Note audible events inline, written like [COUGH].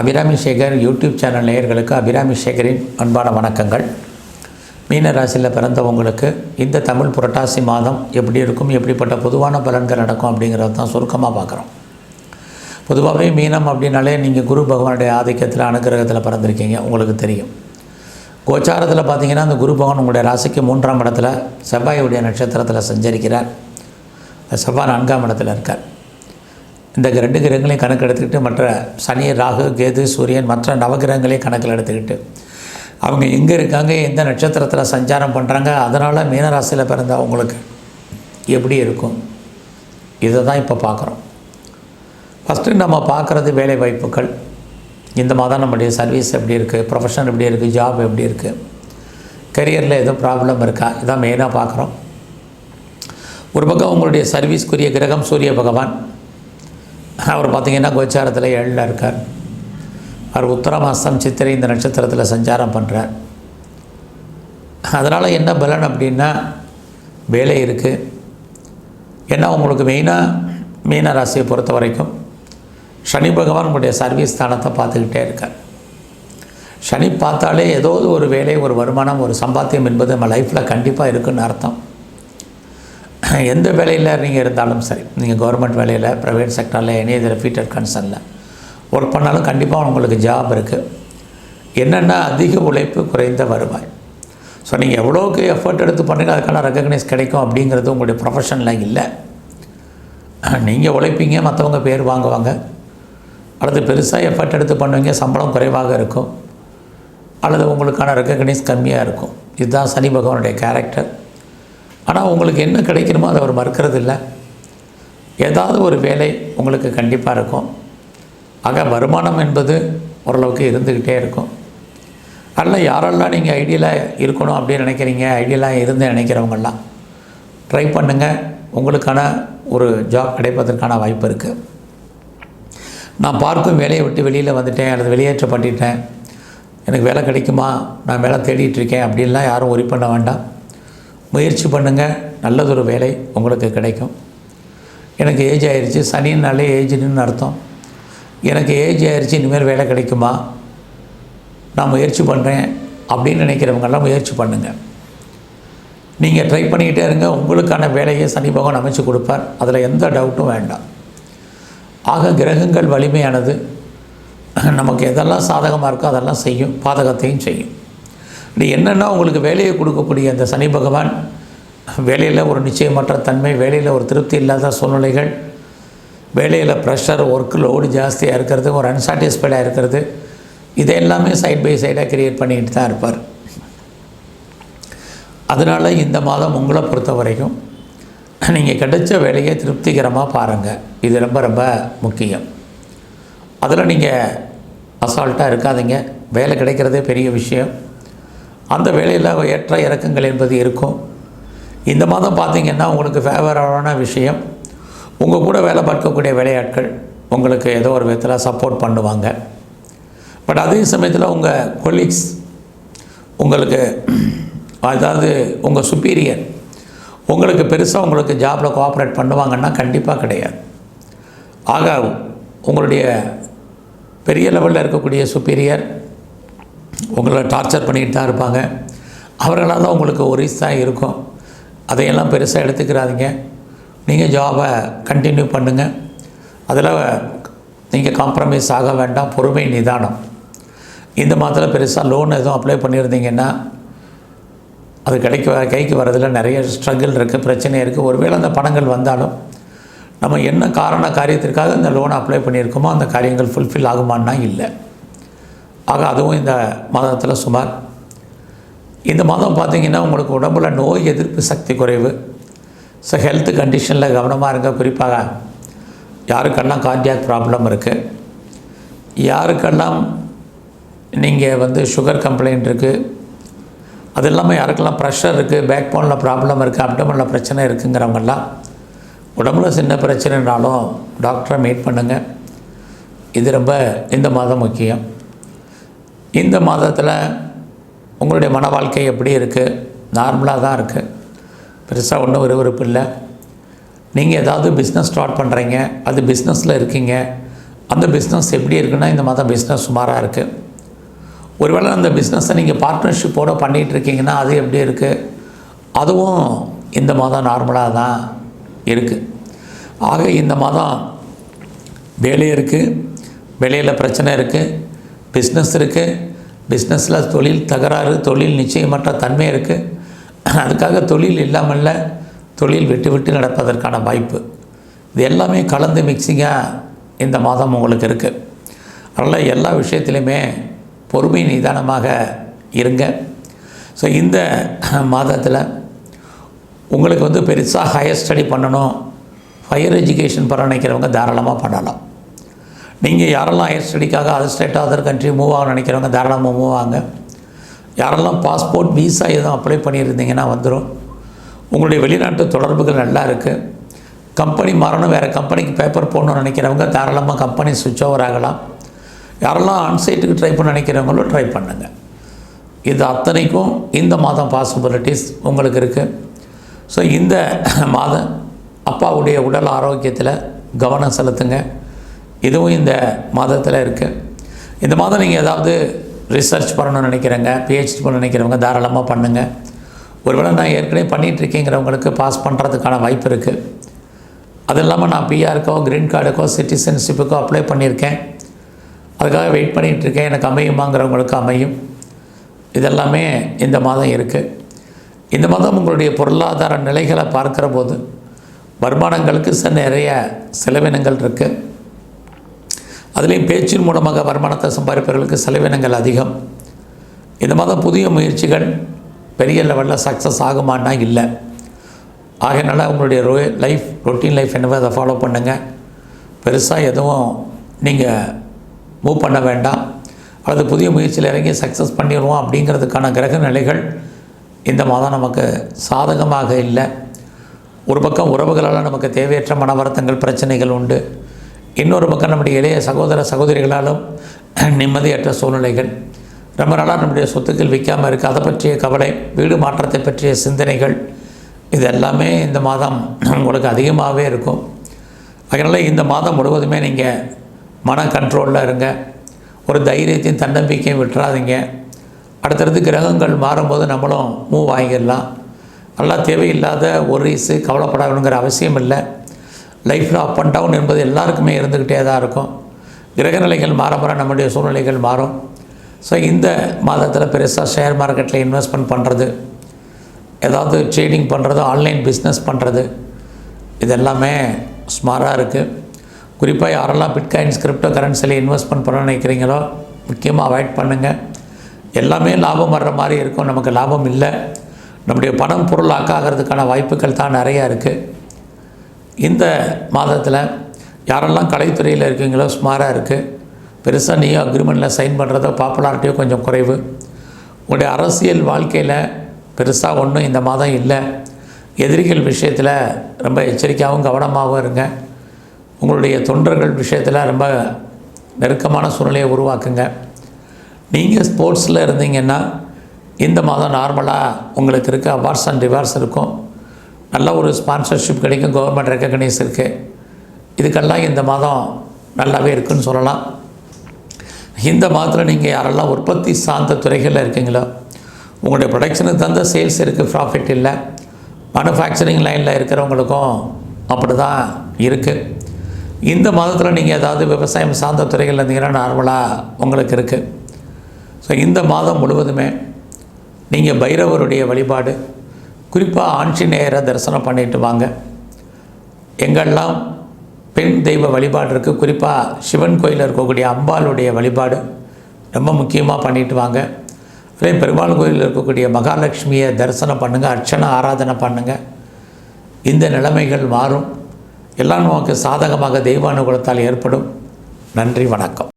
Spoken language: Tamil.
அபிராமி சேகர் யூடியூப் சேனல் நேயர்களுக்கு அபிராமி சேகரின் அன்பான வணக்கங்கள். மீன ராசியில் பிறந்தவங்களுக்கு இந்த தமிழ் புரட்டாசி மாதம் எப்படி இருக்கும் எப்படிப்பட்ட பொதுவான பலன்கள் நடக்கும் அப்படிங்கிறத தான் சுருக்கமாக பார்க்குறோம். பொதுவாகவே மீனம் அப்படின்னாலே நீங்கள் குரு பகவானுடைய ஆதிக்கத்தில் அனுகிரகத்தில் பிறந்திருக்கீங்க உங்களுக்கு தெரியும். கோச்சாரத்தில் பார்த்தீங்கன்னா அந்த குரு பகவான் உங்களுடைய ராசிக்கு மூன்றாம் இடத்துல செவ்வாயுடைய நட்சத்திரத்தில் சஞ்சரிக்கிறார். செவ்வாய் நான்காம் இடத்துல இருக்கார். இந்த ரெண்டு கிரகங்களையும் கணக்கு எடுத்துக்கிட்டு மற்ற சனி ராகு கேது சூரியன் மற்ற நவகிரகங்களையும் கணக்கில் எடுத்துக்கிட்டு அவங்க எங்கே இருக்காங்க எந்த நட்சத்திரத்தில் சஞ்சாரம் பண்ணுறாங்க அதனால் மீனராசியில் பிறந்த அவங்களுக்கு எப்படி இருக்கும்? இதை தான் இப்போ பார்க்குறோம். ஃபஸ்ட்டு நம்ம பார்க்குறது வேலை வாய்ப்புகள். இந்த மாதம் நம்முடைய சர்வீஸ் எப்படி இருக்குது ப்ரொஃபஷன் எப்படி இருக்குது ஜாப் எப்படி இருக்குது கரியரில் எதுவும் ப்ராப்ளம் இருக்கா? இதான் மெயினாக பார்க்குறோம். ஒரு பக்கம் உங்களுடைய சர்வீஸ்க்குரிய கிரகம் சூரிய பகவான். அவர் பார்த்திங்கன்னா கோச்சாரத்தில் ஏழில் இருக்கார். அவர் உத்தரமாசம் சித்திரை இந்த நட்சத்திரத்தில் சஞ்சாரம் பண்ணுறார். அதனால் என்ன பலன் அப்படின்னா வேலை இருக்குது ஏன்னா உங்களுக்கு மெயினாக மீன ராசியை பொறுத்த வரைக்கும் சனி பகவான் உங்களுடைய சர்வீஸ் ஸ்தானத்தை பார்த்துக்கிட்டே இருக்கார். சனி பார்த்தாலே ஏதோ ஒரு வேலை ஒரு வருமானம் ஒரு சம்பாத்தியம் என்பது நம்ம லைஃப்பில் கண்டிப்பாக இருக்குன்னு அர்த்தம். [LAUGHS] எந்த வேலையில் நீங்கள் இருந்தாலும் சரி நீங்கள் கவர்மெண்ட் வேலையில் ப்ரைவேட் செக்டரில் எனி இதில் ஃபீட்டர் கன்சர்னில் ஒர்க் பண்ணாலும் கண்டிப்பாக உங்களுக்கு ஜாப் இருக்குது என்னென்னா அதிக உழைப்பு குறைந்த வருவாய். ஸோ நீங்கள் எவ்வளோக்கு எஃபர்ட் எடுத்து பண்ணுறீங்க அதுக்கான ரெக்கக்னைஸ் கிடைக்கும் அப்படிங்கிறது உங்களுடைய ப்ரொஃபஷனில் இல்லை. நீங்கள் உழைப்பீங்க மற்றவங்க பேர் வாங்குவாங்க. அல்லது பெருசாக எஃபர்ட் எடுத்து பண்ணுவீங்க சம்பளம் குறைவாக இருக்கும். அல்லது உங்களுக்கான ரெக்கக்னைஸ் கம்மியாக இருக்கும். இதுதான் சனி பகவானுடைய கேரக்டர் ஆனால் உங்களுக்கு என்ன கிடைக்கணுமோ அதை அவர் மறுக்கிறது இல்லை ஏதாவது ஒரு வேலை உங்களுக்கு கண்டிப்பாக இருக்கும். ஆக வருமானம் என்பது ஓரளவுக்கு இருந்துக்கிட்டே இருக்கும். அதில் யாரெல்லாம் நீங்கள் ஐடியலாக இருக்கணும் அப்படின்னு நினைக்கிறீங்க ஐடியலாக இருந்து நினைக்கிறவங்கெல்லாம் ட்ரை பண்ணுங்கள் உங்களுக்கான ஒரு ஜாப் கிடைப்பதற்கான வாய்ப்பு இருக்குது நான் பார்க்கும் வேலையை விட்டு வெளியில் வந்துட்டேன் அல்லது வெளியேற்றப்பட்டுட்டேன். எனக்கு வேலை கிடைக்குமா? நான் வேலை தேடிட்டுருக்கேன் அப்படின்லாம் யாரும் ஒரி பண்ண வேண்டாம். முயற்சி பண்ணுங்கள் நல்லதொரு வேலை உங்களுக்கு கிடைக்கும். எனக்கு ஏஜ் ஆயிடுச்சு சனின்னாலே ஏஜ்னு அர்த்தம். எனக்கு ஏஜ் ஆயிடுச்சு இனிமேல் வேலை கிடைக்குமா? நான் முயற்சி பண்ணுறேன் அப்படின்னு நினைக்கிறவங்கெல்லாம் முயற்சி பண்ணுங்கள் நீங்கள் ட்ரை பண்ணிக்கிட்டே இருங்க. உங்களுக்கான வேலையை சனி பகவான் அமைச்சு கொடுப்பார். அதில் எந்த டவுட்டும் வேண்டாம். ஆக கிரகங்கள் வலிமையானது. நமக்கு எதெல்லாம் சாதகமாக இருக்கோ அதெல்லாம் செய்யும். பாதகத்தையும் செய்யும். இப்படி என்னென்னா உங்களுக்கு வேலையை கொடுக்கக்கூடிய அந்த சனி பகவான் வேலையில் ஒரு நிச்சயமற்ற தன்மை வேலையில் ஒரு திருப்தி இல்லாத சூழ்நிலைகள் வேலையில் ப்ரெஷர் ஒர்க் லோடு ஜாஸ்தியாக இருக்கிறது ஒரு அன்சாட்டிஸ்ஃபைடாக இருக்கிறது இதை எல்லாமே சைட் பை சைடாக கிரியேட் பண்ணிக்கிட்டு தான் இருப்பார். அதனால் இந்த மாதம் உங்களை பொறுத்த வரைக்கும் நீங்கள் கிடைச்ச வேலையை திருப்திகரமாக பாருங்கள் இது ரொம்ப ரொம்ப முக்கியம். அதில் நீங்கள் அசால்ட்டாக இருக்காதீங்க. வேலை கிடைக்கிறதே பெரிய விஷயம். அந்த வேலையில் ஏற்ற இறக்கங்கள் என்பது இருக்கும். இந்த மாதம் பார்த்திங்கன்னா உங்களுக்கு ஃபேவரான விஷயம் உங்கள் கூட வேலை பார்க்கக்கூடிய வேலையாட்கள் உங்களுக்கு ஏதோ ஒரு விதத்தில் சப்போர்ட் பண்ணுவாங்க. பட் அதே சமயத்தில் உங்கள் கொலீக்ஸ் உங்களுக்கு அதாவது உங்கள் சுப்பீரியர் உங்களுக்கு பெருசாக உங்களுக்கு ஜாபில் கோஆப்ரேட் பண்ணுவாங்கன்னா கண்டிப்பாக கிடையாது. ஆக உங்களுடைய பெரிய லெவலில் இருக்கக்கூடிய சுப்பீரியர் உங்களை டார்ச்சர் பண்ணிக்கிட்டு தான் இருப்பாங்க. அவர்களால் தான் உங்களுக்கு ஒரிஸ் தான் இருக்கும். அதையெல்லாம் பெருசாக எடுத்துக்கிறாதீங்க. நீங்கள் ஜாபை கண்டினியூ பண்ணுங்கள் அதில் நீங்கள் காம்ப்ரமைஸ் ஆக வேண்டாம். பொறுமை நிதானம். இந்த மாதத்தில் பெருசாக லோன் எதுவும் அப்ளை பண்ணியிருந்தீங்கன்னா அது கிடைக்க கைக்கு வரதில் நிறைய ஸ்ட்ரகிள் இருக்குது பிரச்சனை இருக்குது ஒருவேளை அந்த பணங்கள் வந்தாலும் நம்ம என்ன காரண காரியத்திற்காக அந்த லோனை அப்ளை பண்ணியிருக்கோமோ அந்த காரியங்கள் ஃபுல்ஃபில் ஆகுமான்னா இல்லை. ஆக அதுவும் இந்த மாதத்தில் சுமார். இந்த மாதம் பார்த்திங்கன்னா உங்களுக்கு உடம்புல நோய் எதிர்ப்பு சக்தி குறைவு. ஸோ ஹெல்த் கண்டிஷனில் கவனமாக இருங்க. குறிப்பாக யாருக்கெல்லாம் கார்டியாக் ப்ராப்ளம் இருக்குது யாருக்கெல்லாம் நீங்கள் வந்து சுகர் கம்ப்ளைண்ட் இருக்குது அது இல்லாமல் யாருக்கெல்லாம் ப்ரெஷர் இருக்குது பேக் போனில் ப்ராப்ளம் இருக்குது அப்டமனில் பிரச்சனை இருக்குங்கிறவங்கெல்லாம் உடம்புல சின்ன பிரச்சனைனாலும் டாக்டரை மீட் பண்ணுங்கள் இது ரொம்ப இந்த மாதம் முக்கியம். இந்த மாதத்தில் உங்களுடைய மன வாழ்க்கை எப்படி இருக்குது நார்மலாக தான் இருக்குது பெருசாக ஒன்றும் விறுவிறுப்பு இல்லை. நீங்கள் ஏதாவது பிஸ்னஸ் ஸ்டார்ட் பண்ணுறீங்க அது பிஸ்னஸில் இருக்கீங்க. அந்த பிஸ்னஸ் எப்படி இருக்குன்னா இந்த மாதம் பிஸ்னஸ் சுமாராக இருக்குது ஒருவேளை அந்த பிஸ்னஸை நீங்கள் பார்ட்னர்ஷிப்போடு பண்ணிகிட்டு இருக்கீங்கன்னா அது எப்படி இருக்குது அதுவும் இந்த மாதம் நார்மலாக தான் இருக்குது ஆக இந்த மாதம் வேலை இருக்குது வேலையில் பிரச்சனை இருக்குது பிஸ்னஸ் இருக்குது பிஸ்னஸில் தொழில் தகராறு தொழில் நிச்சயமற்ற தன்மை இருக்குது அதுக்காக தொழில் இல்லாமல்ல தொழில் விட்டு விட்டு நடப்பதற்கான வாய்ப்பு. இது எல்லாமே கலந்து மிக்சிங்காக இந்த மாதம் உங்களுக்கு இருக்குது அதனால் எல்லா விஷயத்துலையுமே பொறுமை நிதானமாக இருங்க. ஸோ இந்த மாதத்தில் உங்களுக்கு வந்து பெருசாக ஹையர் ஸ்டடி பண்ணணும். ஹையர் எஜுகேஷன் பண்ண நினைக்கிறவங்க தாராளமாக பண்ணலாம். நீங்கள் யாரெல்லாம் higher ஸ்டடிக்காக other state other country move ஆக நினைக்கிறவங்க தாராளமாக மூவ் ஆங்க யாரெல்லாம் பாஸ்போர்ட் விசா எதுவும் அப்ளை பண்ணியிருந்தீங்கன்னா வந்துடும் உங்களுடைய வெளிநாட்டு தொடர்புகள் நல்லா இருக்குது கம்பெனி மாறணும் வேறு கம்பெனிக்கு பேப்பர் போடணும்னு நினைக்கிறவங்க தாராளமாக கம்பெனி சுவிட்ச் ஓவர் ஆகலாம். யாரெல்லாம் ஆன்சைட்டுக்கு ட்ரை பண்ண நினைக்கிறவங்களும் ட்ரை பண்ணுங்கள் இது அத்தனைக்கும் இந்த மாதம் பாசிபிலிட்டிஸ் உங்களுக்கு இருக்குது ஸோ இந்த மாதம் அப்பாவுடைய உடல் ஆரோக்கியத்தில் கவனம் செலுத்துங்க. இதுவும் இந்த மாதத்தில் இருக்குது இந்த மாதம் நீங்கள் ஏதாவது ரிசர்ச் பண்ணணும்னு நினைக்கிறேங்க பிஹெச்டி பண்ண நினைக்கிறவங்க தாராளமாக பண்ணுங்கள் ஒருவேளை நான் ஏற்கனவே பண்ணிகிட்ருக்கேங்கிறவங்களுக்கு பாஸ் பண்ணுறதுக்கான வாய்ப்பு இருக்குது அது இல்லாமல் நான் பிஆருக்கோ க்ரீன் கார்டுக்கோ சிட்டிசன்ஷிப்புக்கோ அப்ளை பண்ணியிருக்கேன். அதுக்காக வெயிட் பண்ணிகிட்ருக்கேன் எனக்கு அமையுமாங்கிறவங்களுக்கு அமையும். இதெல்லாமே இந்த மாதம் இருக்குது இந்த மாதம் உங்களுடைய பொருளாதார நிலைகளை பார்க்குற போது வருமானங்களுக்கு சில நிறைய செலவினங்கள் இருக்குது அதுலேயும் பேச்சின் மூலமாக வருமானத்தை சம்பாதிப்பவர்களுக்கு செலவினங்கள் அதிகம். இந்த மாதம் புதிய முயற்சிகள் பெரிய லெவலில் சக்ஸஸ் ஆகுமான்னா இல்லை. ஆகையினால உங்களுடைய ரோ லைஃப் ரொட்டீன் லைஃப் என்னவோ அதை ஃபாலோ பண்ணுங்கள் பெருசாக எதுவும் நீங்கள் மூவ் பண்ண வேண்டாம். அல்லது புதிய முயற்சியில் இறங்கி சக்ஸஸ் பண்ணிடுவோம் அப்படிங்கிறதுக்கான கிரக நிலைகள் இந்த மாதம் நமக்கு சாதகமாக இல்லை. ஒரு பக்கம் உறவுகளால் நமக்கு தேவையற்ற மன வருத்தங்கள் பிரச்சனைகள் உண்டு. இன்னொரு பக்கம் நம்முடைய இளைய சகோதர சகோதரிகளாலும் நிம்மதியற்ற சூழ்நிலைகள் ரொம்ப நாளாக நம்முடைய சொத்துக்கள் விற்காமல் இருக்குது அதை பற்றிய கவலை வீடு மாற்றத்தை பற்றிய சிந்தனைகள் இது எல்லாமே இந்த மாதம் உங்களுக்கு அதிகமாகவே இருக்கும். அதனால் இந்த மாதம் முழுவதுமே நீங்கள் மன கண்ட்ரோலில் இருங்க. ஒரு தைரியத்தையும் தன்னம்பிக்கையும் விட்டுறாதீங்க. அடுத்தடுத்து கிரகங்கள் மாறும்போது நம்மளும் மூவ் ஆகிடலாம். நல்லா தேவையில்லாத ஒரு இசு கவலைப்படணுங்கிற அவசியம் இல்லை. லைஃப்பில் அப் அண்ட் டவுன் என்பது எல்லாருக்குமே இருந்துக்கிட்டே தான் இருக்கும். கிரகநிலைகள் மாற மாற நம்முடைய சூழ்நிலைகள் மாறும். ஸோ இந்த மாதத்தில் பெருசாக ஷேர் மார்க்கெட்டில் இன்வெஸ்ட்மெண்ட் பண்ணுறது ஏதாவது ட்ரேடிங் பண்ணுறது ஆன்லைன் பிஸ்னஸ் பண்ணுறது இதெல்லாமே ஸ்மாராக இருக்குது குறிப்பாக யாரெல்லாம் பிட்காயின்ஸ் கிரிப்டோ கரன்சியில் இன்வெஸ்ட்மெண்ட் பண்ண நினைக்கிறீங்களோ முக்கியமாக அவாய்ட் பண்ணுங்கள் எல்லாமே லாபம் வர்ற மாதிரி இருக்கும். நமக்கு லாபம் இல்லை. நம்முடைய பணம் பொருளாக்காகிறதுக்கான வாய்ப்புகள் தான் நிறையா இருக்குது இந்த மாதத்தில் யாரெல்லாம் கலைத்துறையில் இருக்கீங்களோ ஸ்மாராக இருக்குது பெருசாக நீயோ அக்ரிமெண்ட்டில் சைன் பண்ணுறதோ பாப்புலாரிட்டியோ கொஞ்சம் குறைவு. உங்களுடைய அரசியல் வாழ்க்கையில் பெருசாக ஒன்றும் இந்த மாதம் இல்லை. எதிரிகள் விஷயத்தில் ரொம்ப எச்சரிக்கையாகவும் கவனமாகவும் இருங்க. உங்களுடைய தொண்டர்கள் விஷயத்தில் ரொம்ப நெருக்கமான சூழ்நிலையை உருவாக்குங்க. நீங்கள் ஸ்போர்ட்ஸில் இருந்தீங்கன்னா இந்த மாதம் நார்மலாக உங்களுக்கு இருக்க அவார்ட்ஸ் அண்ட் ரிவார்ட்ஸ் இருக்கும். நல்ல ஒரு ஸ்பான்சர்ஷிப் கிடைக்கும் கவர்மெண்ட் ரெக்கக்னைஸ் இருக்குது இதுக்கெல்லாம் இந்த மாதம் நல்லாவே இருக்குன்னு சொல்லலாம். இந்த மாதத்தில் நீங்கள் யாரெல்லாம் உற்பத்தி சார்ந்த துறைகளில் இருக்கீங்களோ உங்களுடைய ப்ரொடக்ஷனுக்கு தகுந்த சேல்ஸ் இருக்குது ப்ராஃபிட் இல்லை. மேனுஃபேக்சரிங் லைனில் இருக்கிறவங்களுக்கும் அப்படி தான் இருக்குது இந்த மாதத்தில் நீங்கள் ஏதாவது விவசாயம் சார்ந்த துறைகளில் இருந்தீங்கன்னா நார்மலாக உங்களுக்கு இருக்குது ஸோ இந்த மாதம் முழுவதுமே நீங்கள் பைரவருடைய வழிபாடு குறிப்பாக ஆஞ்சநேயரை தரிசனம் பண்ணிட்டு வாங்க. எங்கெல்லாம் பெண் தெய்வ வழிபாடு இருக்குது குறிப்பாக சிவன் கோயிலில் இருக்கக்கூடிய அம்பாளுடைய வழிபாடு ரொம்ப முக்கியமாக பண்ணிட்டு வாங்க. அதே பெருமாள் கோயிலில் இருக்கக்கூடிய மகாலட்சுமியை தரிசனம் பண்ணுங்கள் அர்ச்சனை ஆராதனை பண்ணுங்கள் இந்த நிலைமைகள் மாறும். எல்லாம் நமக்கு சாதகமாக தெய்வ அனுகூலத்தால் ஏற்படும். நன்றி வணக்கம்.